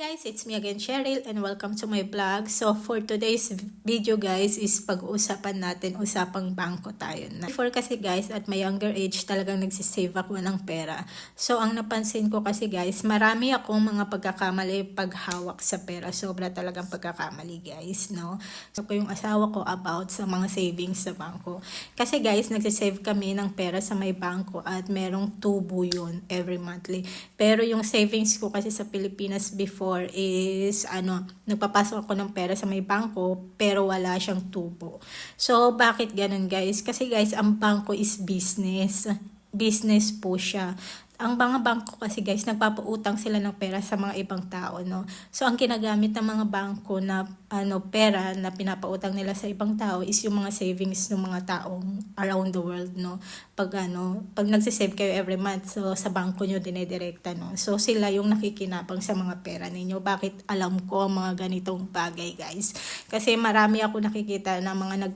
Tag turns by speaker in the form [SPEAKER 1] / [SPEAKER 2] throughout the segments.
[SPEAKER 1] guys, it's me again Cheryl and welcome to my vlog. So for today's video guys is pag-uusapan natin usapang bangko tayo na. Before kasi guys at my younger age talagang nagsisave ako ng pera. So ang napansin ko kasi guys, marami akong mga pagkakamali paghawak sa pera. Sobra talagang pagkakamali guys, no? So ko yung asawa ko about sa mga savings sa bangko. Kasi guys, nagsisave kami ng pera sa may bangko at merong tubo yun every monthly. Pero yung savings ko kasi sa Pilipinas before is ano, nagpapasok ako ng pera sa may bangko pero wala siyang tubo. So bakit ganun guys? Kasi guys, ang bangko is business. Business po siya. Ang mga bangko kasi guys, nagpapautang sila ng pera sa mga ibang tao, no? So, ang ginagamit ng mga bangko na ano pera na pinapautang nila sa ibang tao is yung mga savings ng mga taong around the world, no? Pag ano, pag nagsisave kayo every month, so sa bangko nyo dinedirekta, no? So, sila yung nakikinapang sa mga pera ninyo. Bakit alam ko ang mga ganitong bagay, guys? Kasi marami ako nakikita na mga nag,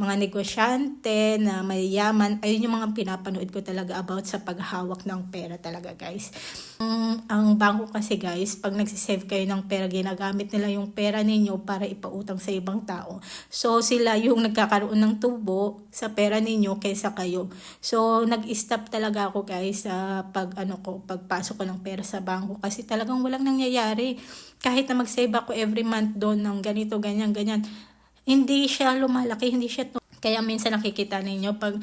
[SPEAKER 1] mga negosyante na mayayaman, ayun yung mga pinapanood ko talaga about sa paghawak ng pera talaga guys. Um, ang bangko kasi guys, pag nagsisave kayo ng pera, ginagamit nila yung pera ninyo para ipautang sa ibang tao. So sila yung nagkakaroon ng tubo sa pera ninyo kaysa kayo. So nag-stop talaga ako guys sa pag ano ko, pagpasok ko ng pera sa bangko kasi talagang walang nangyayari. Kahit na mag-save ako every month doon ng ganito, ganyan, ganyan, hindi siya lumalaki, hindi siya to- kaya minsan nakikita ninyo pag